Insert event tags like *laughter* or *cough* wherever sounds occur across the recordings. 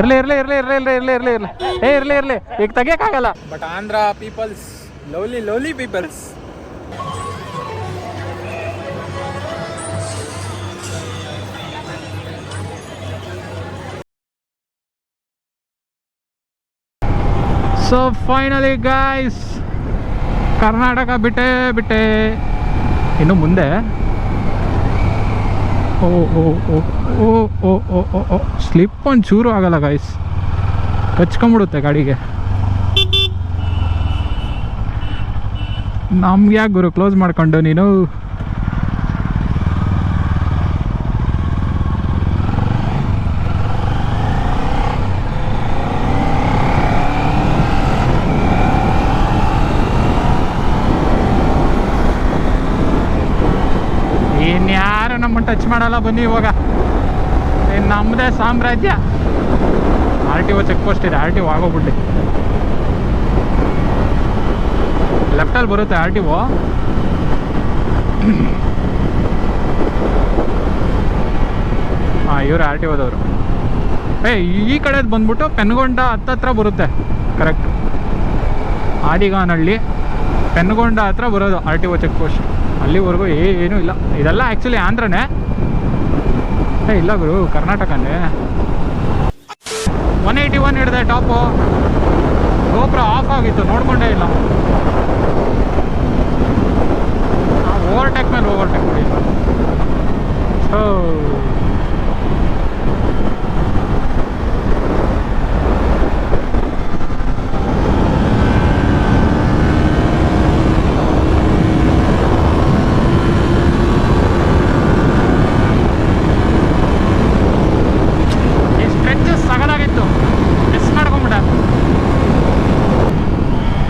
ಇರ್ಲಿ ಇರ್ಲಿ ಇರ್ಲಿ ಇರ್ಲಿ ಇರ್ಲಿ ಇರ್ಲಿ ಇರ್ಲಿ ಇರ್ಲಿ. ಏ ಇರ್ಲಿ ಇರ್ಲಿ. ಈಗ ತೆಗಿಯಕ್ಕಾಗಲ್ಲ. But Andhra peoples lovely lovely peoples so finally guys Karnataka ಬಿಟ್ಟೆ ಬಿಟ್ಟೆ. ಇನ್ನು ಮುಂದೆ ಓ ಓ ಓ ಓ ಓ ಓ ಸ್ಲಿಪ್ ಒಂದು ಚೂರು ಆಗಲ್ಲ ಗಾಯ್ಸ್ ಕಚ್ಕೊಂಬಿಡುತ್ತೆ ಗಾಡಿಗೆ. ನಮ್ಗೆ ಯಾಕೆ ಗುರು? ಕ್ಲೋಸ್ ಮಾಡ್ಕೊಂಡು ನೀನು? ಟಚ್ ಮಾಡಲ್ಲ ಬನ್ನಿ ಇವಾಗ. ನಮ್ಮದೇ ಸಾಮ್ರಾಜ್ಯ. R T O check post ಇದೆ, ಆರ್ ಟಿ ಒ ಆಗೋಗ್ಬಿಟ್ಟು. ಲೆಫ್ಟಲ್ಲಿ ಬರುತ್ತೆ ಆರ್ ಟಿ ಒ. ಹಾಂ, ಇವರು ಆರ್ ಟಿ ಒದವರು. ಏ, ಈ ಕಡೆ ಬಂದ್ಬಿಟ್ಟು ಪೆನ್ಗೊಂಡ ಹತ್ತತ್ರ ಬರುತ್ತೆ. ಕರೆಕ್ಟ್ ಆಡಿಗಾನಹಳ್ಳಿ ಪೆನ್ಗೊಂಡ ಹತ್ರ ಬರೋದು R T O check post ಅಲ್ಲಿವರೆಗೂ ಏನೂ ಇಲ್ಲ. ಇದೆಲ್ಲ ಆ್ಯಕ್ಚುಲಿ ಆಂಧ್ರನೇ. ಇಲ್ಲ ಗುರು, ಕರ್ನಾಟಕನೇ. ಒನ್ ಏಯ್ಟಿ ಒನ್ ಹಿಡಿದೆ ಟಾಪು. ಗೋಪುರ ಆಫ್ ಆಗಿತ್ತು, ನೋಡ್ಕೊಂಡೇ ಇಲ್ಲ. ಓವರ್ಟೇಕ್ ಮೇಲೆ ಓವರ್ಟೇಕ್ ಮಾಡಿ ಸೊ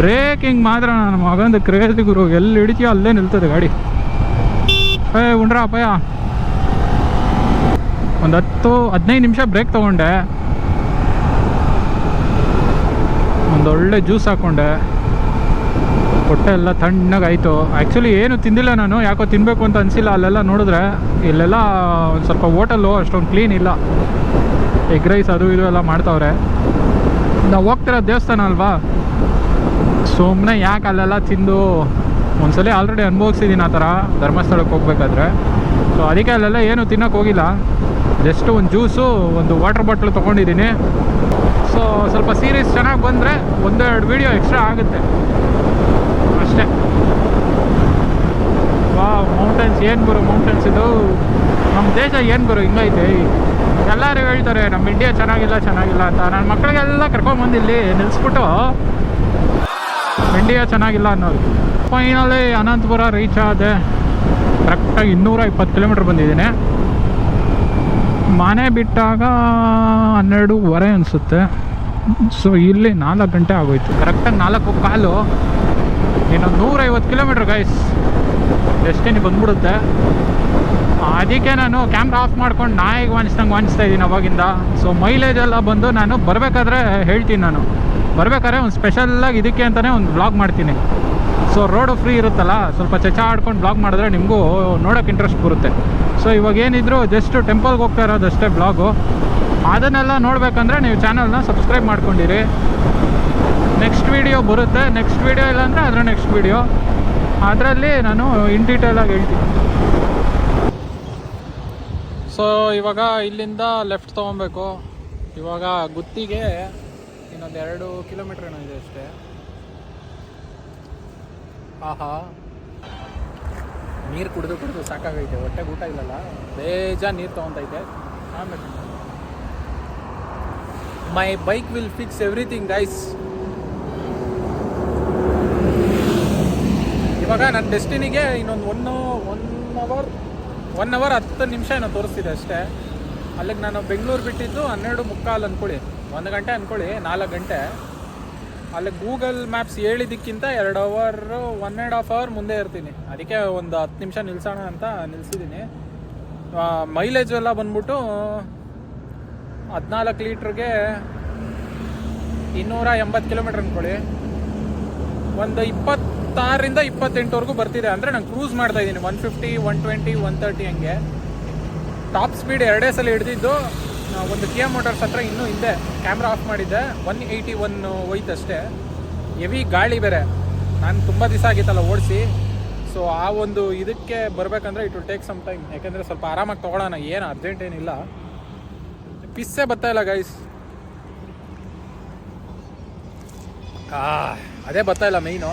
ಬ್ರೇಕಿಂಗ್ ಮಾತ್ರ ನನ್ನ ಮಗಂದು ಕ್ರೇಜಿ ಗುರು, ಎಲ್ಲಿ ಹಿಡಿತೀಯೋ ಅಲ್ಲೇ ನಿಲ್ತದೆ ಗಾಡಿ. ಏ, ಉಂಡ್ರ ಅಪ್ಪಯ್ಯ? ಒಂದು ಹತ್ತು, ಹದಿನೈದು ನಿಮಿಷ ಬ್ರೇಕ್ ತೊಗೊಂಡೆ. ಒಂದೊಳ್ಳೆ ಜ್ಯೂಸ್ ಹಾಕ್ಕೊಂಡೆ ಹೊಟ್ಟೆ ಎಲ್ಲ ತಣ್ಣಗಾಯಿತು. ಆ್ಯಕ್ಚುಲಿ ಏನು ತಿಂದಿಲ್ಲ ನಾನು, ಯಾಕೋ ತಿನ್ನಬೇಕು ಅಂತ ಅನಿಸಿಲ್ಲ. ಅಲ್ಲೆಲ್ಲ ನೋಡಿದ್ರೆ ಇಲ್ಲೆಲ್ಲ ಒಂದು ಸ್ವಲ್ಪ ಹೋಟೆಲ್ಲು ಅಷ್ಟೊಂದು ಕ್ಲೀನ್ ಇಲ್ಲ. ಎಗ್ ರೈಸ್ ಅದು ಇದು ಎಲ್ಲ ಮಾಡ್ತಾವ್ರೆ. ನಾವು ಹೋಗ್ತಿರೋ ದೇವಸ್ಥಾನ ಅಲ್ವಾ? ಸುಮ್ಮನೆ ಯಾಕೆ ಅಲ್ಲೆಲ್ಲ ತಿಂದು ಒಂದ್ಸಲ ಆಲ್ರೆಡಿ ಅನುಭವಿಸಿದ್ದೀನಿ ಆ ಥರ ಧರ್ಮಸ್ಥಳಕ್ಕೆ ಹೋಗ್ಬೇಕಾದ್ರೆ. ಸೊ ಅದಕ್ಕೆ ಅಲ್ಲೆಲ್ಲ ಏನು ತಿನ್ನೋಕೆ ಹೋಗಿಲ್ಲ. ಜಸ್ಟ್ ಒಂದು ಜ್ಯೂಸು ಒಂದು ವಾಟರ್ ಬಾಟ್ಲ್ ತೊಗೊಂಡಿದ್ದೀನಿ. ಸೊ ಸ್ವಲ್ಪ ಸೀರೀಸ್ ಚೆನ್ನಾಗಿ ಬಂದರೆ ಒಂದೆರಡು ವೀಡಿಯೋ ಎಕ್ಸ್ಟ್ರಾ ಆಗುತ್ತೆ. ಅಷ್ಟೇ. ವಾ ಮೌಂಟೇನ್ಸ್ ಏನು ಬರು ಮೌಂಟೇನ್ಸ್ ಇದು? ನಮ್ಮ ದೇಶ ಏನು ಬರು ಹಿಂಗೈತೆ? ಎಲ್ಲರೂ ಹೇಳ್ತಾರೆ ನಮ್ಮ ಇಂಡಿಯಾ ಚೆನ್ನಾಗಿಲ್ಲ ಚೆನ್ನಾಗಿಲ್ಲ ಅಂತ. ನನ್ನ ಮಕ್ಕಳಿಗೆಲ್ಲ ಕರ್ಕೊಂಬಂದು ಇಲ್ಲಿ ನಿಲ್ಲಿಸ್ಬಿಟ್ಟು ಇಂಡಿಯಾ ಚೆನ್ನಾಗಿಲ್ಲ ಅನ್ನೋದು. ಫೈನಲಿ ಅನಂತಪುರ ರೀಚ್ ಆದೆ. ಕರೆಕ್ಟಾಗಿ ಇನ್ನೂರ ಇಪ್ಪತ್ತು ಕಿಲೋಮೀಟ್ರ್ ಬಂದಿದ್ದೀನಿ. ಮನೆ ಬಿಟ್ಟಾಗ ಹನ್ನೆರಡೂವರೆ ಅನಿಸುತ್ತೆ. ಸೊ ಇಲ್ಲಿ ನಾಲ್ಕು ಗಂಟೆ ಆಗೋಯ್ತು. ಕರೆಕ್ಟಾಗಿ ನಾಲ್ಕು ಕಾಲು. ಇನ್ನೊಂದು ನೂರೈವತ್ತು ಕಿಲೋಮೀಟ್ರ್ ಗೈಸ್ ಡೆಸ್ಟಿನಿ ಬಂದ್ಬಿಡುತ್ತೆ. ಅದಕ್ಕೆ ನಾನು ಕ್ಯಾಮ್ರಾ ಆಫ್ ಮಾಡ್ಕೊಂಡು ನಾಯಿಗೆ ವಾಣಿಸ್ದಂಗೆ ವಾಣಿಸ್ತಾ ಇದ್ದೀನಿ ಅವಾಗಿಂದ. ಸೊ ಮೈಲೇಜ್ ಎಲ್ಲ ಬಂದು ನಾನು ಬರಬೇಕಾದ್ರೆ ಹೇಳ್ತೀನಿ ನಾನು. ಬರಬೇಕಾದ್ರೆ ಒಂದು ಸ್ಪೆಷಲ್ಲಾಗಿ ಇದಕ್ಕೆ ಅಂತಲೇ ಒಂದು ಬ್ಲಾಗ್ ಮಾಡ್ತೀನಿ. ಸೊ ರೋಡು ಫ್ರೀ ಇರುತ್ತಲ್ಲ, ಸ್ವಲ್ಪ ಚಚ ಆಡ್ಕೊಂಡು ಬ್ಲಾಗ್ ಮಾಡಿದ್ರೆ ನಿಮಗೂ ನೋಡೋಕೆ ಇಂಟ್ರೆಸ್ಟ್ ಬರುತ್ತೆ. ಸೊ ಇವಾಗ ಏನಿದ್ರು ಜಸ್ಟ್ ಟೆಂಪಲ್ಗೆ ಹೋಗ್ತಾ ಇರೋದಷ್ಟೇ ಬ್ಲಾಗು ಅದನ್ನೆಲ್ಲ ನೋಡಬೇಕಂದ್ರೆ ನೀವು ಚಾನಲ್ನ ಸಬ್ಸ್ಕ್ರೈಬ್ ಮಾಡ್ಕೊಂಡಿರಿ. ನೆಕ್ಸ್ಟ್ ವೀಡಿಯೋ ಬರುತ್ತೆ. ನೆಕ್ಸ್ಟ್ ವೀಡಿಯೋ ಇಲ್ಲಾಂದರೆ ಅದರ ನೆಕ್ಸ್ಟ್ ವೀಡಿಯೋ ಅದರಲ್ಲಿ ನಾನು ಇನ್ ಡೀಟೇಲಾಗಿ ಹೇಳ್ತೀನಿ. ಸೊ ಇವಾಗ ಇಲ್ಲಿಂದ ಲೆಫ್ಟ್ ತೊಗೊಬೇಕು. ಇವಾಗ ಗುತ್ತಿಗೆ ಇನ್ನೊಂದು ಎರಡು ಕಿಲೋಮೀಟ್ರ್ ಏನೋ ಇದೆ ಅಷ್ಟೇ. ಆಹಾ. ನೀರು ಕುಡಿದು ಕುಡಿದು ಸಾಕಾಗೈತೆ ಹೊಟ್ಟೆ ಊಟ ಇಲ್ಲಲ್ಲ? ಬೇಜಾರು ನೀರು ತೊಗೊತೈತೆ. ಆಮೇಲೆ. My bike will fix everything guys ಇವಾಗ ನನ್ನ ಡೆಸ್ಟಿನಿಗೆ ಇನ್ನೊಂದು one one hour one hour ಹತ್ತು ನಿಮಿಷ ಏನೋ ತೋರಿಸ್ತಿದೆ ಅಷ್ಟೇ. ಅಲ್ಲಿಗೆ ನಾನು ಬೆಂಗಳೂರು ಬಿಟ್ಟಿದ್ದು ಹನ್ನೆರಡು ಮುಕ್ಕಾಲು ಅಂದ್ಕೊಳ್ಳಿ. ಒಂದು ಗಂಟೆ ಅಂದ್ಕೊಳ್ಳಿ ನಾಲ್ಕು ಗಂಟೆ. ಅಲ್ಲಿ ಗೂಗಲ್ ಮ್ಯಾಪ್ಸ್ ಹೇಳಿದ್ದಕ್ಕಿಂತ ಎರಡು hour one and half hour ಮುಂದೆ ಇರ್ತೀನಿ. ಅದಕ್ಕೆ ಒಂದು ಹತ್ತು ನಿಮಿಷ ನಿಲ್ಸೋಣ ಅಂತ ನಿಲ್ಸಿದ್ದೀನಿ. ಮೈಲೇಜ್ ಎಲ್ಲ ಬಂದ್ಬಿಟ್ಟು ಹದಿನಾಲ್ಕು ಲೀಟ್ರಿಗೆ ಇನ್ನೂರ ಎಂಬತ್ತು ಕಿಲೋಮೀಟ್ರ್ ಅಂದ್ಕೊಳ್ಳಿ ಒಂದು ಇಪ್ಪತ್ತಾರರಿಂದ ಇಪ್ಪತ್ತೆಂಟುವರೆಗೂ ಬರ್ತಿದೆ ಅಂದರೆ ನಾನು ಕ್ರೂಸ್ ಮಾಡ್ತಾ ಇದ್ದೀನಿ. One fifty one twenty one thirty ಹಂಗೆ. ಟಾಪ್ ಸ್ಪೀಡ್ ಎರಡೇ ಸಲ ಹಿಡ್ದಿದ್ದು ಒಂದು ಕಿಯ ಮೋಟರ್ಸ್ ಹತ್ರ ಇನ್ನೂ ಹಿಂದೆ ಕ್ಯಾಮ್ರಾ ಆಫ್ ಮಾಡಿದ್ದೆ. ಒನ್ ಏಯ್ಟಿ ಒನ್ ಹೋಯ್ತಷ್ಟೇ. ಹೆವಿ ಗಾಳಿ ಬೇರೆ. ನಾನು ತುಂಬ ದಿವಸ ಆಗಿತ್ತಲ್ಲ ಓಡಿಸಿ. ಸೊ ಆ ಒಂದು ಇದಕ್ಕೆ ಬರಬೇಕಂದ್ರೆ it will take some time ಯಾಕೆಂದರೆ ಸ್ವಲ್ಪ ಆರಾಮಾಗಿ ತೊಗೊಳೋಣ. ಏನು ಅರ್ಜೆಂಟ್ ಏನಿಲ್ಲ. ಪಿಸ್ಸೇ ಬರ್ತಾ ಇಲ್ಲ ಗೈಸ್ ಅದೇ ಬರ್ತಾ ಇಲ್ಲ ಮೈನು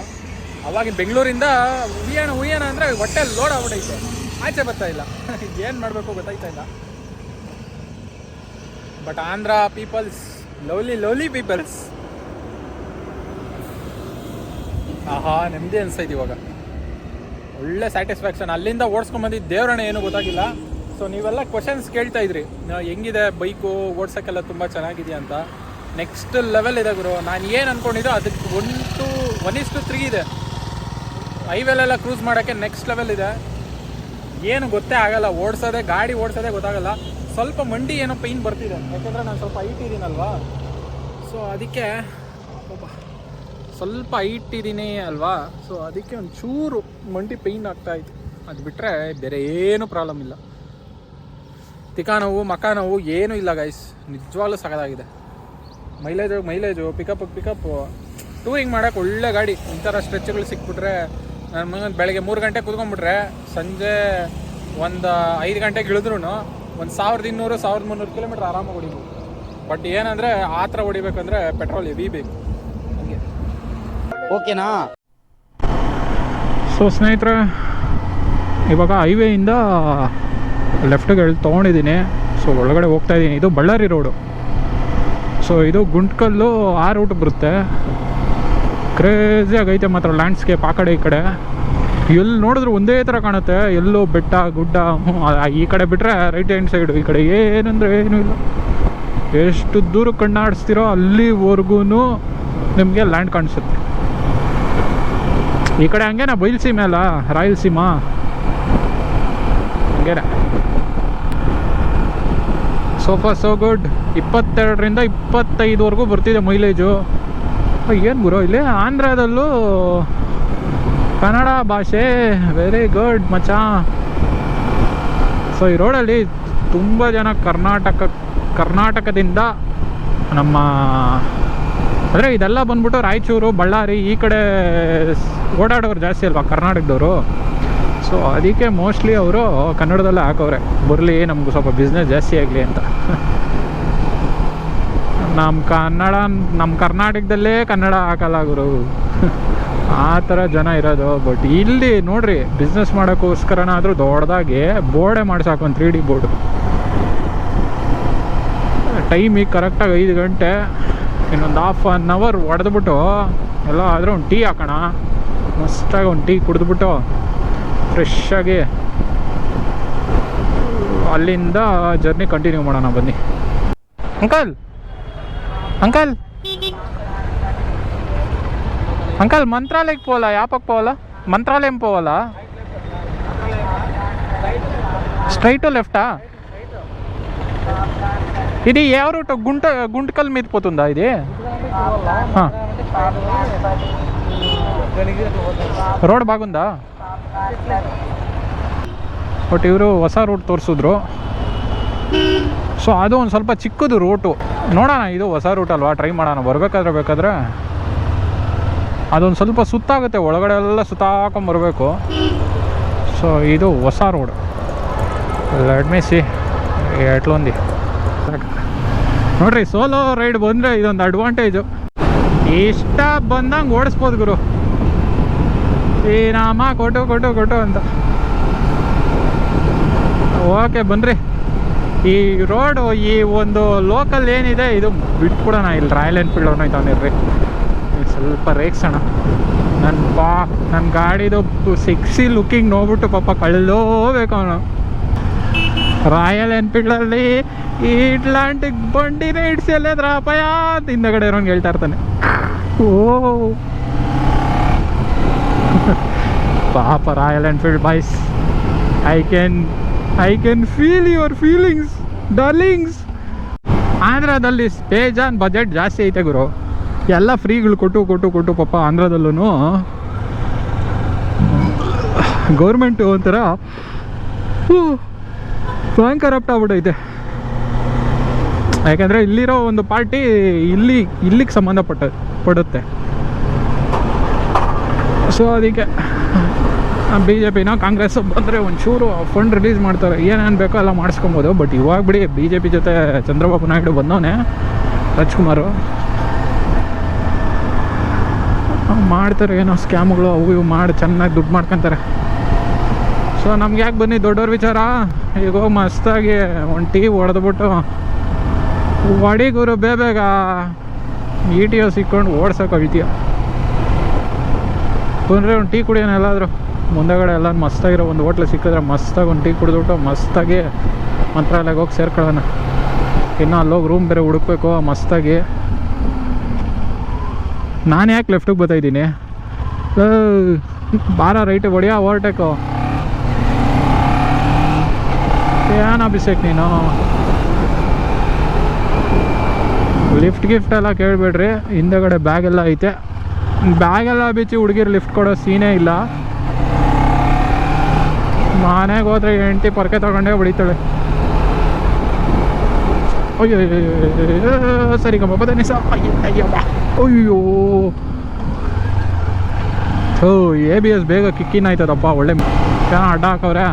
ಅವಾಗಿನ ಬೆಂಗಳೂರಿಂದ ಉಯ್ಯೋಣ ಉಯ್ಯೋಣ ಅಂದರೆ ಹೊಟ್ಟೆ ಲೋಡ್ ಆಗ್ಬಿಟ್ಟೈತೆ ಆಚೆ ಬರ್ತಾ ಇಲ್ಲ. *laughs* ಏನು ಮಾಡಬೇಕು ಗೊತ್ತಾಯ್ತಾ ಇಲ್ಲ. But Andhra peoples lovely lovely peoples ಆಹಾ, ನೆಮ್ಮದಿ ಅನ್ಸೈತೆ ಇವಾಗ. ಒಳ್ಳೆ ಸ್ಯಾಟಿಸ್ಫ್ಯಾಕ್ಷನ್ ಅಲ್ಲಿಂದ ಓಡಿಸ್ಕೊಂಬಂದಿದ್ದು ದೇವ್ರಣ್ಣ ಏನು ಗೊತ್ತಾಗಿಲ್ಲ. ಸೊ ನೀವೆಲ್ಲ ಕ್ವಶನ್ಸ್ ಕೇಳ್ತಾ ಇದ್ರಿ. ಹೆಂಗಿದೆ ಬೈಕು, ಓಡ್ಸೋಕ್ಕೆಲ್ಲ ತುಂಬ ಚೆನ್ನಾಗಿದೆಯಾ ಅಂತ. ನೆಕ್ಸ್ಟ್ ಲೆವೆಲ್ ಇದೆ ಗುರು. ನಾನು ಏನು ಅಂದ್ಕೊಂಡಿದ್ದೋ ಅದಕ್ಕೆ one two one is two three ಇದೆ. ಹೈವೇಲೆಲ್ಲ ಕ್ರೂಸ್ ಮಾಡೋಕ್ಕೆ ನೆಕ್ಸ್ಟ್ ಲೆವೆಲ್ ಇದೆ. ಏನು ಗೊತ್ತೇ ಆಗಲ್ಲ. ಓಡಿಸೋದೇ, ಗಾಡಿ ಓಡಿಸೋದೇ ಗೊತ್ತಾಗಲ್ಲ. ಸ್ವಲ್ಪ ಮಂಡಿ ಏನೋ ಪೈನ್ ಬರ್ತಿದೆ. ಯಾಕೆಂದರೆ ನಾನು ಸ್ವಲ್ಪ ಹೈಟ್ ಇದ್ದೀನಲ್ವಾ? ಸೊ ಅದಕ್ಕೆ ಸ್ವಲ್ಪ ಹೈಟ್ ಇದ್ದೀನಿ ಅಲ್ವಾ? ಸೊ ಅದಕ್ಕೆ ಒಂದು ಚೂರು ಮಂಡಿ ಪೈನ್ ಆಗ್ತಾ ಇತ್ತು. ಅದು ಬಿಟ್ಟರೆ ಬೇರೆ ಏನು ಪ್ರಾಬ್ಲಮ್ ಇಲ್ಲ. ತಿಕಾ ನೋವು ಮಕ ನೋವು ಏನೂ ಇಲ್ಲ ಗೈಸ್ ನಿಜವಾಗ್ಲೂ ಸಗದಾಗಿದೆ mileage mileage pickup pickup touring ಮಾಡೋಕೆ ಒಳ್ಳೆ ಗಾಡಿ. ಈ ಥರ ಸ್ಟ್ರೆಚ್ಗಳು ಸಿಕ್ಬಿಟ್ರೆ ನಾನು ಮಗನ ಬೆಳಗ್ಗೆ ಮೂರು ಗಂಟೆ ಕುತ್ಕೊಂಡ್ಬಿಟ್ರೆ ಸಂಜೆ ಒಂದು ಐದು ಗಂಟೆಗೆ ಇಳಿದ್ರು ಒಂದು ಸಾವಿರದ ಇನ್ನೂರು ಸಾವಿರದ ಮುನ್ನೂರು ಕಿಲೋಮೀಟ್ರ್ ಆರಾಮಾಗಿ ಹೊಡಿಬೋದು. ಬಟ್ ಏನಂದರೆ ಆ ಥರ ಹೊಡಿಬೇಕಂದ್ರೆ ಪೆಟ್ರೋಲ್ ಹೆವಿ ಬೇಕು. ಹಂಗೆ. ಓಕೆನಾ? ಸೊ ಸ್ನೇಹಿತರೆ ಇವಾಗ ಹೈವೇಯಿಂದ ಲೆಫ್ಟ್ಗೆ ಹೇಳಿ ತೊಗೊಂಡಿದ್ದೀನಿ. ಸೊ ಒಳಗಡೆ ಹೋಗ್ತಾ ಇದ್ದೀನಿ. ಇದು ಬಳ್ಳಾರಿ ರೋಡು ಸೊ ಇದು ಗುಂಟ್ಕಲ್ಲು ಆ ರೂಟ್ ಬರುತ್ತೆ. ಕ್ರೇಜಿ ಆಗೈತೆ ಮಾತ್ರ ಲ್ಯಾಂಡ್ಸ್ಕೇಪ್ ಆ ಕಡೆ ಈ ಕಡೆ. ಎಲ್ಲಿ ನೋಡಿದ್ರು ಒಂದೇ ಥರ ಕಾಣುತ್ತೆ. ಎಲ್ಲೋ ಬೆಟ್ಟ, ಗುಡ್ಡ ಈ ಕಡೆ ಬಿಟ್ಟರೆ ರೈಟ್ ಹ್ಯಾಂಡ್ ಸೈಡು ಈ ಕಡೆ ಏನಂದರೆ ಏನೂ ಇಲ್ಲ. ಎಷ್ಟು ದೂರ ಕಣ್ಣಾಡಿಸ್ತಿರೋ ಅಲ್ಲಿವರೆಗೂ ನಿಮಗೆ ಲ್ಯಾಂಡ್ ಕಾಣಿಸುತ್ತೆ. ಈ ಕಡೆ ಹಂಗೇನ ಬಯಲ್ಸೀಮೆ ಅಲ್ಲ ರಾಯಲಸೀಮಾ ಹಂಗೇನೆ. ಸೋಫಾ ಸೋ ಗುಡ್ ಇಪ್ಪತ್ತೆರಡರಿಂದ ಇಪ್ಪತ್ತೈದುವರೆಗೂ ಬರ್ತಿದೆ ಮೈಲೇಜು. ಏನು ಗುರು, ಇಲ್ಲಿ ಆಂಧ್ರದಲ್ಲೂ ಕನ್ನಡ ಭಾಷೆ ವೆರಿ ಗುಡ್ ಮಚ ಸೊ ಈ ರೋಡಲ್ಲಿ ತುಂಬ ಜನ ಕರ್ನಾಟಕ, ಕರ್ನಾಟಕದಿಂದ ನಮ್ಮ, ಅಂದರೆ ಇದೆಲ್ಲ ಬಂದ್ಬಿಟ್ಟು ರಾಯಚೂರು, ಬಳ್ಳಾರಿ ಈ ಕಡೆ ಓಡಾಡೋರು ಜಾಸ್ತಿ ಅಲ್ವಾ ಕರ್ನಾಟಕದವರು? ಸೊ ಅದಕ್ಕೆ ಮೋಸ್ಟ್ಲಿ ಅವರು ಕನ್ನಡದಲ್ಲೇ ಹಾಕೋರೆ ಬರಲಿ, ನಮ್ಗೆ ಸ್ವಲ್ಪ ಬಿಸ್ನೆಸ್ ಜಾಸ್ತಿ ಆಗಲಿ ಅಂತ. ನಮ್ಮ ಕನ್ನಡ ನಮ್ಮ ಕರ್ನಾಟಕದಲ್ಲೇ ಕನ್ನಡ ಹಾಕಲ್ಲ ಗುರು. ಆ ಥರ ಜನ ಇರೋದು ಬಟ್ ಇಲ್ಲಿ ನೋಡ್ರಿ ಬಿಸ್ನೆಸ್ ಮಾಡೋಕ್ಕೋಸ್ಕರನಾದರೂ ದೊಡ್ಡದಾಗಿ ಬೋರ್ಡೇ ಮಾಡ್ಸಾಕು ಒಂದು ತ್ರೀ ಡಿ ಬೋರ್ಡು. ಟೈಮಿಗೆ ಕರೆಕ್ಟಾಗಿ ಐದು ಗಂಟೆ, ಇನ್ನೊಂದು ಹಾಫ್ ಆನ್ ಅವರ್ ಹೊಡೆದ್ಬಿಟ್ಟು ಎಲ್ಲ ಆದರೂ ಒಂದು ಟೀ ಹಾಕೋಣ. ಮಸ್ತಾಗಿ ಒಂದು ಟೀ ಕುಡಿದ್ಬಿಟ್ಟು ಫ್ರೆಶ್ಶಾಗಿ ಅಲ್ಲಿಂದ ಜರ್ನಿ ಕಂಟಿನ್ಯೂ ಮಾಡೋಣ ಬನ್ನಿ. ಅಂಕಲ್ ಅಂಕಲ್ అంకల్ మంత్రాలయకి పోవాలా యాపకు పోవాలా మంత్రాలయం పోవాలా స్ట్రైట్ లెఫ్టా ఇది ఏ రూట్ గుంట గుంటకల్ మీద పోతుందా ఇది ఆ. ರೋಡ್ ಬಾಗುಂದಾ ಬಟ್ ಇವರು ಹೊಸ ರೂಟ್ ತೋರಿಸಿದ್ರು ಸೊ ಅದು ಒಂದು ಸ್ವಲ್ಪ ಚಿಕ್ಕದು ರೂಟು ನೋಡೋಣ ಇದು ಹೊಸ ರೂಟ್ ಅಲ್ವಾ ಟ್ರೈ ಮಾಡೋಣ ಬರಬೇಕಾದ್ರೆ ಬೇಕಾದ್ರೆ ಅದೊಂದು ಸ್ವಲ್ಪ ಸುತ್ತಾಗುತ್ತೆ, ಒಳಗಡೆ ಎಲ್ಲ ಸುತ್ತಾಕೊಂಬರ್ಬೇಕು ಸೊ ಇದು ಹೊಸ ರೋಡ್ ಲೆಟ್ ಸಿ ಎಟ್ಲೊಂದಿ? ನೋಡ್ರಿ ಸೋಲೋ ರೈಡ್ ಬಂದರೆ ಇದೊಂದು ಅಡ್ವಾಂಟೇಜು ಇಷ್ಟ ಬಂದಂಗೆ ಓಡಿಸ್ಬೋದು ಗುರು. ಈ ನಾಮ ಕೊಟ್ಟು ಕೊಟ್ಟು ಕೊಟ್ಟು ಅಂತ. ಓಕೆ ಬನ್ನಿರಿ ಈ ರೋಡು ಈ ಒಂದು ಲೋಕಲ್ ಏನಿದೆ, ಇದು ಬಿಟ್ಬಿಡೋಣ. ಇಲ್ಲಿ ರಾಯಲ್ ಎನ್ಫೀಲ್ಡ್ ಅವ್ರನ್ನ ಇದ್ದಾನಿರ್ರಿ ಸ್ವಲ್ಪ ರೇಗ್ಸೋಣ. ನನ್ನ ಬಾ ನನ್ನ ಗಾಡಿದು ಸಿಕ್ಸಿ ಲುಕ್ಕಿಂಗ್ ನೋಡ್ಬಿಟ್ಟು ಪಾಪ ಕಳ್ಳೋಬೇಕು ಅವನು. ರಾಯಲ್ ಎನ್ಫೀಲ್ಡಲ್ಲಿ ಇಟ್ಲಾಂಟಿಕ್ ಬಂಡಿನೇ ಇಡ್ಸಲ್ಲದ್ರ ಅಪಾಯ ಅಂತ ಹಿಂದಗಡೆ ಇರೋಂಗೆ ಹೇಳ್ತಾ ಇರ್ತಾನೆ. ಓ. ಪಾಪ royal enfield boys I can I can feel your feelings darlings ಆಂಧ್ರದಲ್ಲಿ ಬೇಜಾನ್ ಬಜೆಟ್ ಜಾಸ್ತಿ ಐತೆ ಗುರು. ಎಲ್ಲ ಫ್ರೀಗಳು ಕೊಟ್ಟು ಕೊಟ್ಟು ಕೊಟ್ಟು ಪಾಪ ಆಂಧ್ರದಲ್ಲೂ ಗೌರ್ಮೆಂಟು ಒಂಥರ ಸ್ವಯಂ ಕರಪ್ಟ್ ಆಗ್ಬಿಟ್ಟೈತೆ. ಯಾಕೆಂದರೆ ಇಲ್ಲಿರೋ ಒಂದು ಪಾರ್ಟಿ ಇಲ್ಲಿ, ಇಲ್ಲಿಗೆ ಸಂಬಂಧಪಟ್ಟ, ಪಡುತ್ತೆ. ಸೊ ಅದಕ್ಕೆ ಬಿ ಜೆ ಪಿನ ಕಾಂಗ್ರೆಸ್ ಬಂದರೆ ಒಂಚೂರು ಫಂಡ್ ರಿಲೀಸ್ ಮಾಡ್ತಾರೆ. ಏನೇನು ಬೇಕೋ ಎಲ್ಲ ಮಾಡಿಸ್ಕೊಬೋದು. ಬಟ್ ಇವಾಗ ಬಿಡಿ ಬಿ ಜೆ ಪಿ ಜೊತೆ ಚಂದ್ರಬಾಬು ನಾಯ್ಡು ಬಂದವನೇ, ರಾಜ್ಕುಮಾರು. ಮಾಡ್ತಾರೆ, ಏನೋ ಸ್ಕ್ಯಾಮ್ಗಳು ಅವು ಇವು ಮಾಡಿ ಚೆನ್ನಾಗಿ ದುಡ್ಡು ಮಾಡ್ಕೊತಾರೆ. ಸೊ ನಮ್ಗೆ ಯಾಕೆ ಬನ್ನಿ? ದೊಡ್ಡವ್ರ ವಿಚಾರ? ಈಗ ಮಸ್ತಾಗಿ ಒಂದು ಟೀ ಹೊಡೆದ್ಬಿಟ್ಟು ಒಡಿಗುರು ಬೇಗ ಇ ಟಿ ಒ ಸಿಕ್ಕೊಂಡು ಓಡ್ಸೋಕೆ ಅಳ್ತೀಯ ಬಂದರೆ ಒಂದು ಟೀ ಕುಡಿಯೋಣ ಎಲ್ಲಾದರೂ. ಮುಂದೆಗಡೆ ಎಲ್ಲ ಮಸ್ತಾಗಿರೋ ಒಂದು ಹೋಟ್ಲ್ ಸಿಕ್ಕಿದ್ರೆ ಮಸ್ತಾಗಿ ಒಂದು ಟೀ ಕುಡಿದ್ಬಿಟ್ಟು ಮಸ್ತಾಗಿ ಮಂತ್ರಾಲಯಕ್ಕೆ ಹೋಗಿ ಸೇರ್ಕೊಳ್ಳೋಣ. ಇನ್ನೂ ಅಲ್ಲೋಗಿ ರೂಮ್ ಬೇರೆ ಹುಡುಕ್ಬೇಕು, ಮಸ್ತಾಗಿ. ನಾನು ಯಾಕೆ ಲೆಫ್ಟಿಗೆ ಬರ್ತಾಯಿದ್ದೀನಿ? ಬಾರ ರೈಟ್ ಹೊಡೆಯ ಓವರ್ಟೇಕು ಏನು ಅಭಿಷೇಕ್ ನೀನು? ಲಿಫ್ಟ್ ಗಿಫ್ಟ್ ಎಲ್ಲ ಕೇಳಬೇಡ್ರಿ, ಹಿಂದೆಗಡೆ ಬ್ಯಾಗೆಲ್ಲ ಐತೆ. ಬ್ಯಾಗೆಲ್ಲ ಬಿಚ್ಚಿ ಹುಡುಗಿರು ಲಿಫ್ಟ್ ಕೊಡೋ ಸೀನೇ ಇಲ್ಲ. ಮನೆಗೆ ಹೋದ್ರೆ ಹೆಂಡತಿ ಪೊರಕೆ ತಗೊಂಡೇ ಹೊಡಿತಾಳೆ. ಅಯ್ಯೋ ಸರಿ ಗಮ್ಮ ಬದ ನಿಸ ಅಯ್ಯಪ್ಪ ಅಯ್ಯೋ ಓ ಎ ಬಿ ಎಸ್ ಬೇಗ ಕಿಕ್ಕಿನ ಆಯ್ತದಪ್ಪ ಒಳ್ಳೆ ಚೆನ್ನಾಗಿ ಅಡ್ಡ ಹಾಕವ್ರೆ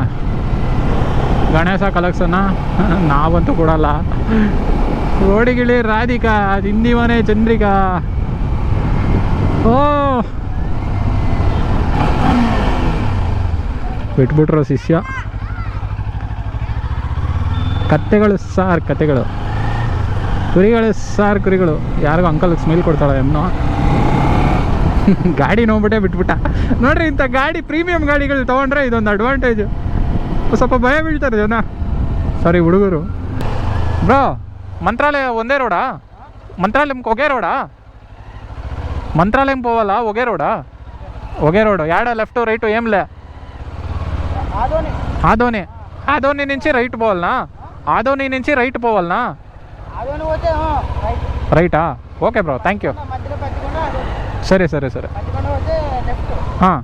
ಗಣೇಶ ಕಲೆಕ್ಷನ್ನ *laughs* ನಾವಂತೂ ಕೊಡಲ್ಲ. ರೋಡಿಗಿಳಿ ರಾಧಿಕಾ ಹಿಂದಿ ಮನೆ ಚಂದ್ರಿಕಾ. ಓ! ಬಿಟ್ಬಿಟ್ರು ಶಿಷ್ಯ. ಕತ್ತೆಗಳು ಸಾರ್ ಕತೆಗಳು ಕುರಿಗಳು ಸಾರ್ ಕುರಿಗಳು ಯಾರಿಗೂ ಅಂಕಲ್ ಸ್ಮೆಲ್ ಕೊಡ್ತಾಳೆ ಎಮ್ನೋ ಗಾಡಿ ನೋಡ್ಬಿಟ್ಟೆ ಬಿಟ್ಬಿಟ್ಟ ನೋಡ್ರಿ ಇಂಥ ಗಾಡಿ ಪ್ರೀಮಿಯಂ ಗಾಡಿಗಳು ತೊಗೊಂಡ್ರೆ ಇದೊಂದು ಅಡ್ವಾಂಟೇಜು ಸ್ವಲ್ಪ ಭಯ ಬೀಳ್ತಾರೆ ಜನ ಸಾರಿ ಹುಡುಗರು ಬ್ರೋ ಮಂತ್ರಾಲಯ ಒಂದೇ ರೋಡಾ ಮಂತ್ರಾಲಯಕ್ಕೆ ಒಗೆ ರೋಡಾ మంత్రాలయం పోవాలా ఒకే రోడా ఒకే రోడ్ యాడ లెఫ్ట్ రైట్ ఏంలే ఆదోని ఆదోని ఆదోని నుంచి రైట్ పోవాలనా ఆదోని నుంచి రైట్ పోవాలనా ರೈಟಾ? ಓಕೆ ಬ್ರೋ ಥ್ಯಾಂಕ್ ಯು ಸರಿ ಸರಿ ಸರಿ. ಹಾಂ.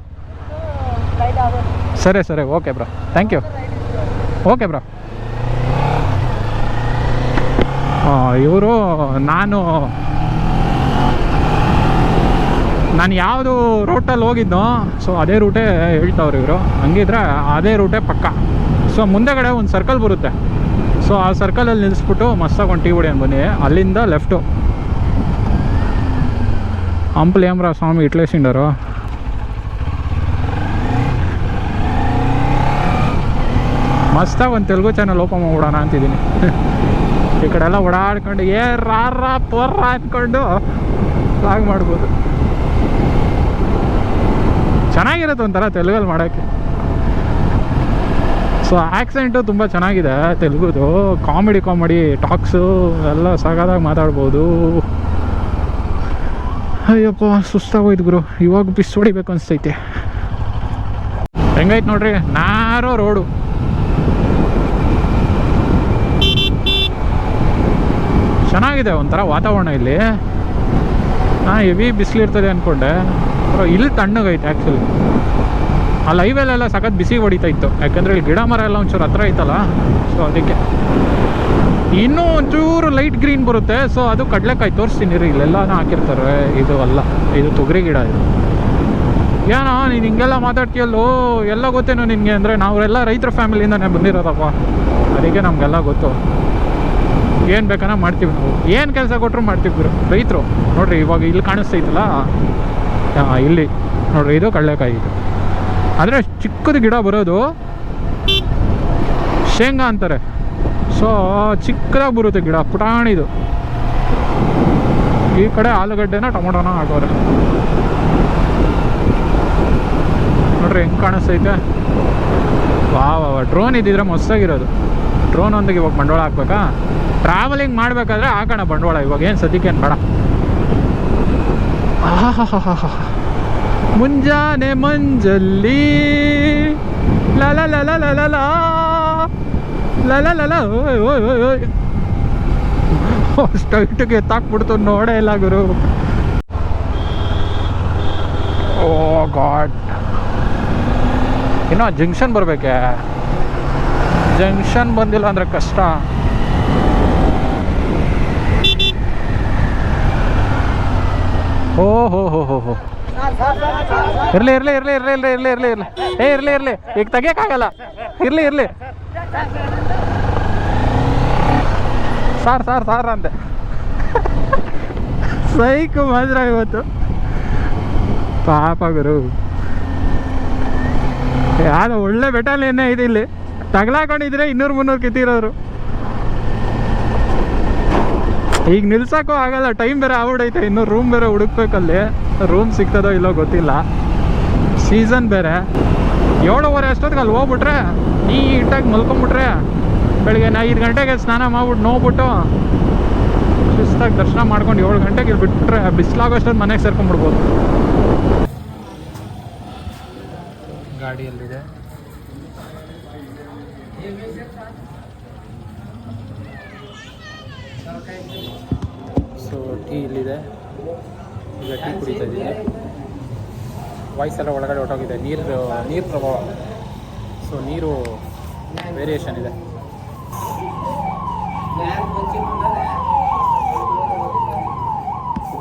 ಸರಿ ಸರಿ okay bro. Thank you okay bro. ಇವರು ನಾನು ನಾನು ಯಾವುದು ರೂಟಲ್ಲಿ ಹೋಗಿದ್ನೋ ಸೊ ಅದೇ ರೂಟೇ ಹೇಳ್ತಾವ್ರು ಇವರು. ಹಂಗಿದ್ರೆ ಅದೇ ರೂಟೇ ಪಕ್ಕ. ಸೊ ಮುಂದೆಗಡೆ ಒಂದು ಸರ್ಕಲ್ ಬರುತ್ತೆ. ಸೊ ಆ ಸರ್ಕಲಲ್ಲಿ ನಿಲ್ಲಿಸ್ಬಿಟ್ಟು ಮಸ್ತಾಗಿ ಒಂದು ಟೀ ಹೊಡಿಯೋಣ ಬನ್ನಿ. ಅಲ್ಲಿಂದ ಲೆಫ್ಟು ಅಂಪ್ಲೇಮ್ರ ಸ್ವಾಮಿ ಇಟ್ಲೇಸಿಂಡರು ಮಸ್ತಾಗಿ ಒಂದು ತೆಲುಗು ಚಾನಲ್ ಓಪನ್ ಮಾಡೋಣ ಅಂತಿದ್ದೀನಿ. ಈ ಕಡೆ ಎಲ್ಲ ಓಡಾಡ್ಕೊಂಡು, ಏ ರಾರ ಪೊರ್ರ ಅಂದ್ಕೊಂಡು ಲಾಗ್ ಮಾಡ್ಬೋದು. ಚೆನ್ನಾಗಿರುತ್ತೆ ಒಂಥರ ತೆಲುಗಲ್ಲಿ ಮಾಡೋಕ್ಕೆ. ಸೊ ಆ್ಯಕ್ಸೆಂಟು ತುಂಬ ಚೆನ್ನಾಗಿದೆ, ತೆಲುಗುದು ಕಾಮಿಡಿ ಕಾಮಿಡಿ ಟಾಕ್ಸು ಎಲ್ಲ ಸಾಗಾದಾಗ ಮಾತಾಡ್ಬೋದು. ಅಯ್ಯಪ್ಪ, ಸುಸ್ತಾಗೋಯ್ತು ಗುರು. ಇವಾಗ ಬಿಸ್ ಹೊಡಿಬೇಕು ಅನಿಸ್ತೈತೆ. ಹೆಂಗೈತೆ ನೋಡ್ರಿ ನಾರೋ ರೋಡು. ಚೆನ್ನಾಗಿದೆ ಒಂಥರ ವಾತಾವರಣ ಇಲ್ಲಿ. ಹಾಂ, ಹೆವಿ ಬಿಸಿಲಿರ್ತದೆ ಅಂದ್ಕೊಂಡೆ ಇಲ್ಲಿ ತಣ್ಣಗೈತೆ ಆ್ಯಕ್ಚುಲಿ ಆ ಲೈವಲ್ಲೆಲ್ಲ ಸಖತ್ ಬಿಸಿ ಹೊಡಿತಾ ಇತ್ತು. ಯಾಕಂದರೆ ಇಲ್ಲಿ ಗಿಡ ಮರ ಎಲ್ಲ ಒಂಚೂರು ಹತ್ರ ಐತಲ್ಲ ಸೊ ಅದಕ್ಕೆ. ಇನ್ನೂ ಒಂಚೂರು ಲೈಟ್ ಗ್ರೀನ್ ಬರುತ್ತೆ ಸೊ ಅದು ಕಡಲೆಕಾಯಿ ತೋರಿಸ್ತೀನಿ ರೀ. ಇಲ್ಲೆಲ್ಲನೂ ಹಾಕಿರ್ತಾರೆ. ಇದು ಅಲ್ಲ, ಇದು ತೊಗರಿ ಗಿಡ ಇದು. ಏನೋ, ನೀನು ಹಿಂಗೆಲ್ಲ ಮಾತಾಡ್ತೀಯಲ್ಲೋ? ಎಲ್ಲ ಗೊತ್ತೇನೋ ನಿನಗೆ? ಅಂದರೆ ನಾವೆಲ್ಲ ರೈತರ ಫ್ಯಾಮಿಲಿಯಿಂದನೇ ಬಂದಿರೋದಪ್ಪ. ಅದಕ್ಕೆ ನಮಗೆಲ್ಲ ಗೊತ್ತು. ಏನು ಬೇಕನ್ನ ಮಾಡ್ತೀವಿ ನಾವು. ಏನು ಕೆಲಸ ಕೊಟ್ಟರು ಮಾಡ್ತೀವಿ ರೈತರು. ನೋಡ್ರಿ, ಇವಾಗ ಇಲ್ಲಿ ಕಾಣಿಸ್ತೈತಲ್ಲ? ಇಲ್ಲಿ. ನೋಡ್ರಿ, ಇದು ಕಡಲೆಕಾಯಿ ಇದು. ಆದರೆ ಚಿಕ್ಕದು ಗಿಡ ಬರೋದು ಶೇಂಗಾ ಅಂತಾರೆ. ಸೊ ಚಿಕ್ಕದಾಗಿ ಬರುತ್ತೆ ಗಿಡ, ಪುಟಾಣಿದು. ಈ ಕಡೆ ಆಲೂಗಡ್ಡೆನ ಟೊಮೊಟೊನ ಹಾಕೋರೆ. ನೋಡ್ರಿ ಹೆಂಗೆ ಕಾಣಿಸ್ತೈತೆ? ವಾ ವಾ ಡ್ರೋನ್ ಇದ್ದಿದ್ರೆ ಮಸ್ತಾಗಿರೋದು. ಡ್ರೋನ್ ಒಂದಿಗೆ ಇವಾಗ ಬಂಡವಾಳ ಹಾಕ್ಬೇಕಾ? ಟ್ರಾವೆಲಿಂಗ್ ಮಾಡಬೇಕಾದ್ರೆ ಹಾಕೋಣ ಬಂಡವಾಳ, ಇವಾಗ ಏನು ಸದ್ಯಕ್ಕೆ ಏನು ಬೇಡ. ಆಹಾಹಾಹಾಹಾ. ಮುಂಜಾನೆ ಮಂಜಲ್ಲಿ. ಲಲ ಲಲ ಲಲ ಲಲ ಲಲ ಓಯ್ ಎತ್ತಾಕ್ಬಿಡ್ತು, ನೋಡೇ ಇಲ್ಲ ಗುರು. Oh, god. ಇನ್ನೂ ಜಂಕ್ಷನ್ ಬರಬೇಕೆ? ಜಂಕ್ಷನ್ ಬಂದಿಲ್ಲ ಅಂದರೆ ಕಷ್ಟ. ಓ, ಹೋ ಹೋ ಹೋ ಹೋ. ಇರ್ಲಿ ಇರ್ಲಿ ಇರ್ಲಿ ಇರ್ಲಿ ಇರ್ಲಿ ಇರ್ಲಿ ಇರ್ಲಿ ಇರ್ಲಿ. ಏ, ಇರ್ಲಿ ಇರ್ಲಿ. ಈಗ ತೆಗಿಯಕ್ಕಾಗಲ್ಲ. ಇರ್ಲಿ ಇರ್ಲಿ. ಸಾರ್ ಸಾರ್ ಸಾರ್ ಅಂತೆ ಸೈಕು ಮಾತ್ರ ಇವತ್ತು ಪಾಪ ಗುರು. ಯಾವ್ದು ಒಳ್ಳೆ ಏನೇ ಇದೆ ಇಲ್ಲಿ. ತಗಲಾಕೊಂಡಿದ್ರೆ ಇನ್ನೂರು ಮುನ್ನೂರು ಕಿತ್ತಿರೋರು. ಈಗ ನಿಲ್ಸಕ್ಕೂ ಆಗಲ್ಲ. ಟೈಮ್ ಬೇರೆ ಆಗ್ಬಿಡೈತೆ ಇನ್ನೂ ರೂಮ್ ಬೇರೆ ಹುಡುಕ್ಬೇಕಲ್ಲಿ. ರೂಮ್ ಸಿಗ್ತದೋ ಇಲ್ಲೋ ಗೊತ್ತಿಲ್ಲ. ಸೀಸನ್ ಬೇರೆ. ಏಳುವರೆ ಅಷ್ಟೊತ್ತಿಗೆ ಅಲ್ಲಿ ಹೋಗ್ಬಿಟ್ರೆ, ನೀಟಾಗಿ ಮಲ್ಕೊಂಬಿಟ್ರೆ, ಬೆಳಿಗ್ಗೆ ಐದು ಗಂಟೆಗೆ ಸ್ನಾನ ಮಾಡ್ಬಿಟ್ಟು ನೋಡ್ಬಿಟ್ಟು, ಶಿಸ್ತಾಗಿ ದರ್ಶನ ಮಾಡ್ಕೊಂಡು ಏಳು ಗಂಟೆಗೆ ಇಲ್ಲಿ ಬಿಟ್ಬಿಟ್ರೆ ಬಿಸಿಲಾಗೋಷ್ಟೊಂದು ಮನೆಗೆ ಸೇರ್ಕೊಂಡ್ಬಿಡ್ಬೋದು ಗಾಡಿಯಲ್ಲಿದೆ. ಸೊ ಟೀ ಇಲ್ಲಿದೆ. ಈಗ ಟೀ ಕುಡಿತಾ ಇದ್ದೀನಿ. ವಾಯ್ಸ್ ಎಲ್ಲ ಒಳಗಡೆ ಹೊಟ್ಟೋಗಿದೆ ನೀರು ನೀರು ಪ್ರಭಾವ. ಸೊ ನೀರು ವೇರಿಯೇಷನ್ ಇದೆ.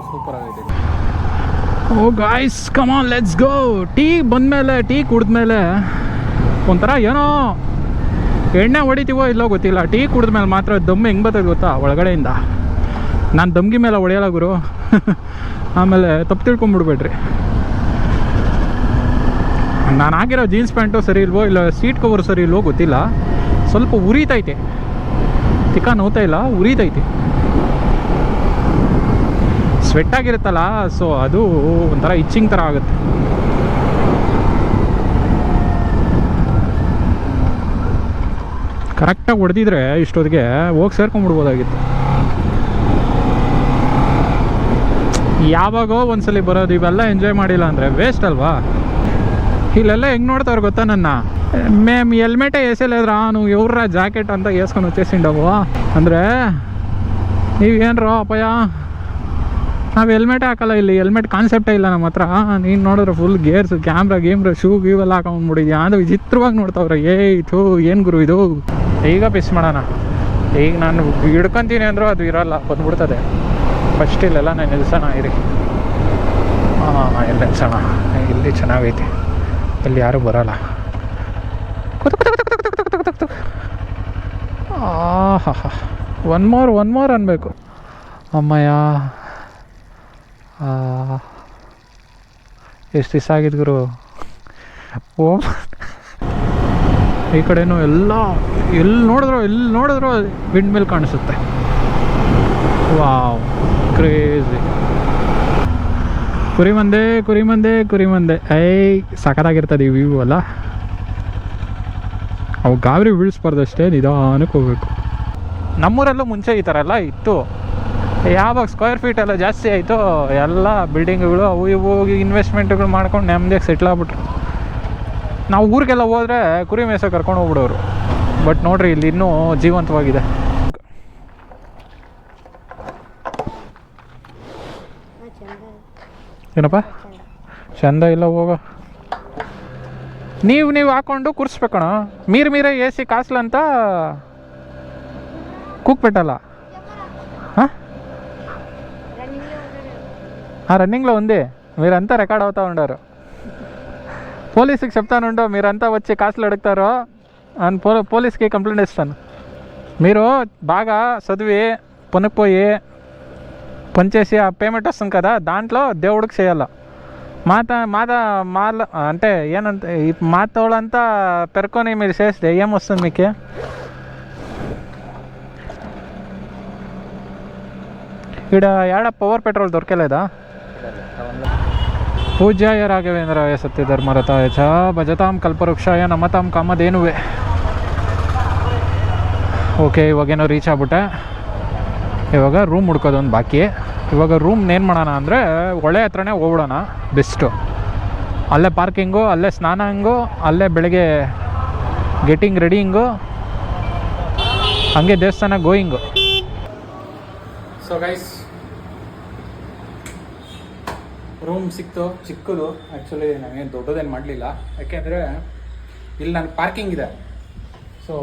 ಸೂಪರ್ ಆಗಿದೆ ಓ guys come on let's go tea ಬಂದಮೇಲೆ, ಟೀ ಕುಡಿದ್ಮೇಲೆ ಒಂಥರ ಏನೋ ಎಣ್ಣೆ ಹೊಡಿತೀವೋ ಇಲ್ಲೋ ಗೊತ್ತಿಲ್ಲ. ಟೀ ಕುಡಿದ್ಮೇಲೆ ಮಾತ್ರ ದಮ್ ಹೆಂಗೆ ಬರ್ತದೆ ಗೊತ್ತಾ ಒಳಗಡೆಯಿಂದ. ನಾನು ದಮ್ಗಿ ಮೇಲೆ ಹೊಡೆಯಲ್ಲ ಗುರು. *laughs* ಆಮೇಲೆ ತಪ್ಪು ತಿಳ್ಕೊಂಬಿಡ್ಬೇಡ್ರಿ. ನಾನು ಆಗಿರೋ ಜೀನ್ಸ್ ಪ್ಯಾಂಟು ಸರಿ ಇಲ್ವೋ ಇಲ್ಲ ಸೀಟ್ ಕವರ್ ಸರಿ ಇಲ್ವೋ ಗೊತ್ತಿಲ್ಲ. ಸ್ವಲ್ಪ ಉರಿತೈತೆ. ತಿಕ್ಕ ನೋತಾ ಇಲ್ಲ, ಉರಿತೈತೆ. ಸ್ವೆಟ್ ಆಗಿರುತ್ತಲ್ಲ ಸೊ ಅದು ಒಂಥರ ಇಚ್ಚಿಂಗ್ ಥರ ಆಗುತ್ತೆ. ಕರೆಕ್ಟಾಗಿ ಹೊಡೆದಿದ್ರೆ ಇಷ್ಟೊತ್ತಿಗೆ ಹೋಗಿ ಸೇರ್ಕೊಂಡ್ಬಿಡ್ಬೋದಾಗಿತ್ತು ಯಾವಾಗೋ ಒಂದ್ಸಲಿ ಬರೋದು ಇವೆಲ್ಲ ಎಂಜಾಯ್ ಮಾಡಿಲ್ಲ ಅಂದ್ರೆ ವೇಸ್ಟ್ ಅಲ್ವಾ? ಇಲ್ಲೆಲ್ಲ ಹೆಂಗೆ ನೋಡ್ತಾವ್ರು ಗೊತ್ತಾ ನನ್ನ? ಮೇಮ್ ಹೆಲ್ಮೆಟೇ ಎಸೆಲೇದ್ರ ನೀವು ಇವ್ರ ಜಾಕೆಟ್ ಅಂತ ಏಸ್ಕೊಂಡು ಹೊಚ್ಚೇಸಿಂಡವು ಅಂದರೆ ನೀವೇನ್ರೋ ಅಪಾಯ? ನಾವು ಹೆಲ್ಮೆಟ್ ಹಾಕಲ್ಲ ಇಲ್ಲಿ ಹೆಲ್ಮೆಟ್ ಕಾನ್ಸೆಪ್ಟೇ ಇಲ್ಲ ನಮ್ಮ ಹತ್ರ. ನೀನು ನೋಡಿದ್ರೆ ಫುಲ್ ಗೇರ್ಸ್ ಕ್ಯಾಮ್ರಾ ಗೇಮ್ರ ಶೂ ಗೀವ್ ಎಲ್ಲ ಹಾಕೊಂಡ್ಬಿಟ್ಟಿದ್ಯಾ ಚಿತ್ರವಾಗಿ ವಿಚಿತ್ರವಾಗಿ ನೋಡ್ತಾವ್ರೆ. ಏಯ್ತು ಏನು ಗುರು ಇದು? ಈಗ ಪಿಸ್ ಮಾಡೋಣ. ಈಗ ನಾನು ಹಿಡ್ಕೊಂತೀನಿ ಅಂದರೂ ಅದು ಇರೋಲ್ಲ, ಬಂದ್ಬಿಡ್ತದೆ. ಫಸ್ಟ್ ಇಲ್ಲೆಲ್ಲ ನಾನು ನಿಲ್ಸೋಣ, ಇರಿ. ಹಾಂ ಇಲ್ಲಿ ನಿಲ್ಸೋಣ. ಇಲ್ಲಿ ಚೆನ್ನಾಗೈತೆ. ಇಲ್ಲಿ ಯಾರೂ ಬರೋಲ್ಲ. ಒನ್ ಮೋರ್ ಒನ್ ಮೋರ್ ಅನ್ಬೇಕು. ಅಮ್ಮಯ್ಯ. ಎಷ್ಟು ದಿವಸ ಆಗಿದ್ದು ಗುರು? ಓಮ್. ಈ ಕಡೆನು ಎಲ್ಲ ಎಲ್ಲಿ ನೋಡಿದ್ರು ಎಲ್ಲಿ ನೋಡಿದ್ರು ವಿಂಡ್ ಮಿಲ್ ಕಾಣಿಸುತ್ತೆ. ವಾವ್. ಕ್ರೇಜಿ ಕುರಿ ಮಂದೆ ಕುರಿ ಮಂದೆ ಕುರಿ ಮಂದೆ. ಐ ಸಖತ್ತಾಗಿರ್ತದೆ ಈ ವ್ಯೂ ಅಲ್ಲ ಅವು ಗಾಬರಿ ಬೀಳಿಸ್ಬಾರ್ದು ಅಷ್ಟೇ ನಿಧಾನಕ್ಕೆ ಹೋಗ್ಬೇಕು. ನಮ್ಮೂರಲ್ಲೂ ಮುಂಚೆ ಈ ಥರ ಎಲ್ಲ ಇತ್ತು. ಯಾವಾಗ ಸ್ಕ್ವೇರ್ ಫೀಟ್ ಎಲ್ಲ ಜಾಸ್ತಿ ಆಯಿತು, ಎಲ್ಲ ಬಿಲ್ಡಿಂಗ್ಗಳು ಅವು ಇವು ಇನ್ವೆಸ್ಟ್ಮೆಂಟ್ಗಳು ಮಾಡ್ಕೊಂಡು ನೆಮ್ಮದಿಯಾಗಿ ಸೆಟ್ಲ್ ಆಗ್ಬಿಟ್ರು. ನಾವು ಊರಿಗೆಲ್ಲ ಹೋದರೆ ಕುರಿ ಮೇಸೋ ಕರ್ಕೊಂಡು ಹೋಗ್ಬಿಡೋರು. ಬಟ್ ನೋಡಿರಿ, ಇಲ್ಲಿ ಇನ್ನೂ ಜೀವಂತವಾಗಿದೆ. ಏನಪ್ಪ ಚಂದ ಇಲ್ಲ ಹೋಗ ನೀವು ನೀವು ಹಾಕೊಂಡು ಕೂರಿಸ್ಬೇಕಣ ಮೀರ್ ಮೀರ ಎ ಸಿ ಕಾಸ್ಲಂತ కూక్పెట్టాలా రన్నింగ్లో ఉంది మీరంతా రికార్డ్ అవుతూ ఉండారు పోలీసుకి చెప్తానుండో మీరంతా వచ్చి కాసులు అడుగుతారో అని పో పోలీస్కి కంప్లైంట్ ఇస్తాను మీరు బాగా చదివి పొనుకుపోయి పనిచేసి ఆ పేమెంట్ వస్తుంది కదా దాంట్లో దేవుడికి చేయాల మాత మాత మాల అంటే ఏనంత ఈ మాతోళ్ళంతా పెరుకొని మీరు చేస్తే ఏమొస్తుంది మీకు ఈడ ఏడ పవర్ పెట్రోల్ దొరకలేదా ಪೂಜ್ಯಾಯ ರಾಘವೇಂದ್ರಾಯ ಸತ್ಯ ಧರ್ಮರತಾಯ ಚ ಭಜತಾಂ ಕಲ್ಪವೃಕ್ಷಾಯ ನಮತಾಂ ಕಾಮಧೇನುವೆ ಓಕೆ ಇವಾಗೇನೋ ರೀಚ್ ಆಗ್ಬಿಟ್ಟೆ ಇವಾಗ ರೂಮ್ ಹುಡ್ಕೋದೊಂದು ಬಾಕಿ ಇವಾಗ ರೂಮ್ ಏನು ಮಾಡೋಣ ಅಂದರೆ ಹೊಳೆ ಹತ್ರನೇ ಹೋಗ್ಬಿಡೋಣ ಬೆಸ್ಟು ಅಲ್ಲೇ ಪಾರ್ಕಿಂಗು ಅಲ್ಲೇ ಸ್ನಾನಂಗು ಅಲ್ಲೇ ಬೆಳಗ್ಗೆ ಗೆಟಿಂಗ್ ರೆಡಿಂಗು ಹಂಗೆ ದೇವಸ್ಥಾನ ಗೋಯಿಂಗು ಸೊ ಗೈಸ್ ರೂಮ್ ಸಿಕ್ತು, ಚಿಕ್ಕದು. ಆ್ಯಕ್ಚುಲಿ ನಾನೇನು ದೊಡ್ಡದೇನು ಮಾಡಲಿಲ್ಲ. ಯಾಕೆಂದರೆ ಇಲ್ಲಿ ನನಗೆ ಪಾರ್ಕಿಂಗ್ ಇದೆ. ಸೊ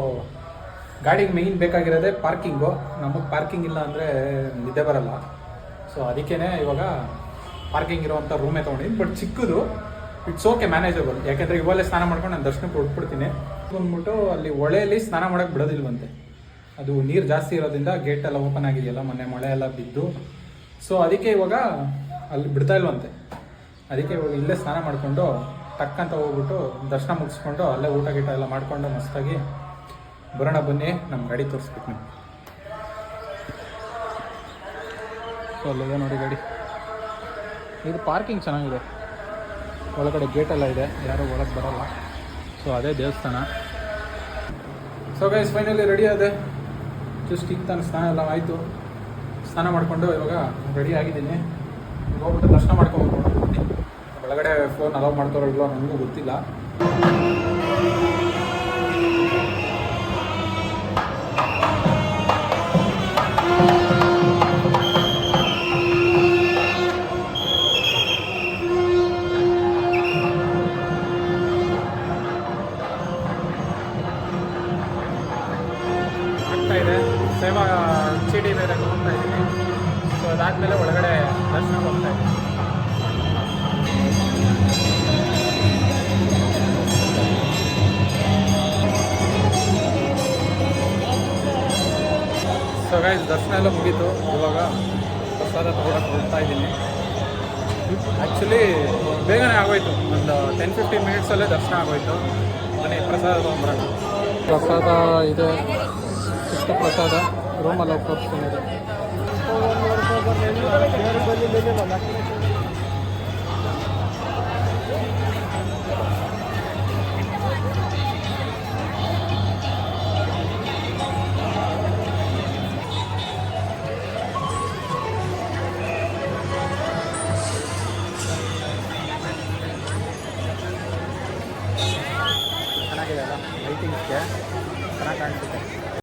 ಗಾಡಿಗೆ ಮೇಯ್ನ್ ಬೇಕಾಗಿರೋದೇ ಪಾರ್ಕಿಂಗು ನಮಗೆ ಪಾರ್ಕಿಂಗ್ ಇಲ್ಲ ಅಂದರೆ ನಿದ್ದೆ ಬರಲ್ಲ. ಸೊ ಅದಕ್ಕೇ ಇವಾಗ ಪಾರ್ಕಿಂಗ್ ಇರುವಂಥ ರೂಮೇ ತೊಗೊಂಡಿದ್ದೀನಿ. ಬಟ್ ಚಿಕ್ಕದು ಇಟ್ಸ್ ಓಕೆ ಮ್ಯಾನೇಜಬಲ್ ಯಾಕೆಂದರೆ ಇವಾಗಲೇ ಸ್ನಾನ ಮಾಡ್ಕೊಂಡು ನಾನು ದರ್ಶನಕ್ಕೆ ಹೊಡ್ಬಿಡ್ತೀನಿ ಬಂದ್ಬಿಟ್ಟು ಅಲ್ಲಿ ಹೊಳೆಯಲ್ಲಿ ಸ್ನಾನ ಮಾಡೋಕ್ಕೆ ಬಿಡೋದಿಲ್ವಂತೆ. ಅದು ನೀರು ಜಾಸ್ತಿ ಇರೋದ್ರಿಂದ ಗೇಟ್ ಎಲ್ಲ ಓಪನ್ ಆಗಿದೆಯಲ್ಲ, ಮೊನ್ನೆ ಮಳೆ ಎಲ್ಲ ಬಿದ್ದು. ಸೊ ಅದಕ್ಕೆ ಇವಾಗ ಅಲ್ಲಿ ಬಿಡ್ತಾ ಇಲ್ವಂತೆ. ಅದಕ್ಕೆ ಇವಾಗ ಇಲ್ಲೇ ಸ್ನಾನ ಮಾಡಿಕೊಂಡು ತಕ್ಕಂತ ಹೋಗ್ಬಿಟ್ಟು ದರ್ಶನ ಮುಗಿಸ್ಕೊಂಡು ಅಲ್ಲೇ ಊಟ ಗೀಟ ಎಲ್ಲ ಮಾಡಿಕೊಂಡು ಮಸ್ತಾಗಿ ಬರೋಣ ಬನ್ನಿ ನಮ್ಮ ಗಾಡಿ ತೋರಿಸ್ಬೇಕು ನೀವು ಸೊ ಅಲ್ಲಿದೆ ನೋಡಿ ಗಾಡಿ. ಇದು ಪಾರ್ಕಿಂಗ್ ಚೆನ್ನಾಗಿದೆ. ಒಳಗಡೆ ಗೇಟೆಲ್ಲ ಇದೆ. ಯಾರೂ ಒಳಗೆ ಬರಲ್ಲ. ಸೊ ಅದೇ ದೇವಸ್ಥಾನ. ಸೊ ಗೈಸ್ ಫೈನಲಿ ರೆಡಿ ಆದೆ. ಜಸ್ಟ್ ಈಗ ತಾನು ಸ್ನಾನ ಎಲ್ಲ ಆಯಿತು. ಸ್ನಾನ ಮಾಡಿಕೊಂಡು ಇವಾಗ ರೆಡಿ ಆಗಿದ್ದೀನಿ. ಹೋಗ್ಬಿಟ್ಟು ದರ್ಶನ ಮಾಡ್ಕೊಂಡು ಒಳಗಡೆ ಫೋನ್ ಅಲೌ ಮಾಡ್ತಾರೋ ನನಗೂ ಗೊತ್ತಿಲ್ಲ. ಅದಾದಮೇಲೆ ಒಳಗಡೆ ದರ್ಶನ ಹೋಗ್ತಾ ಇದೆ ಸೊ ಗೈಸ್ ದರ್ಶನ ಎಲ್ಲ ಮುಗೀತು. ಇವಾಗ ಪ್ರಸಾದ ತಗೊಳಕ್ಕೆ ಹೋಗ್ತಾ ಇದ್ದೀನಿ. ಆ್ಯಕ್ಚುಲಿ ಬೇಗನೆ ಆಗೋಯ್ತು. ಒಂದು ಟೆನ್ ಫಿಫ್ಟೀನ್ ಮಿನಿಟ್ಸಲ್ಲೇ ದರ್ಶನ ಆಗೋಯ್ತು. ಮನೆ ಪ್ರಸಾದ ತೊಗೊಂಬರೋಣ ಪ್ರಸಾದ ಇದೆ. ಚಿಕ್ಕ ಪ್ರಸಾದ. ರೂಮಲ್ಲಿ ಹೋಗಿ ತೋರಿಸ್ತೀನಿ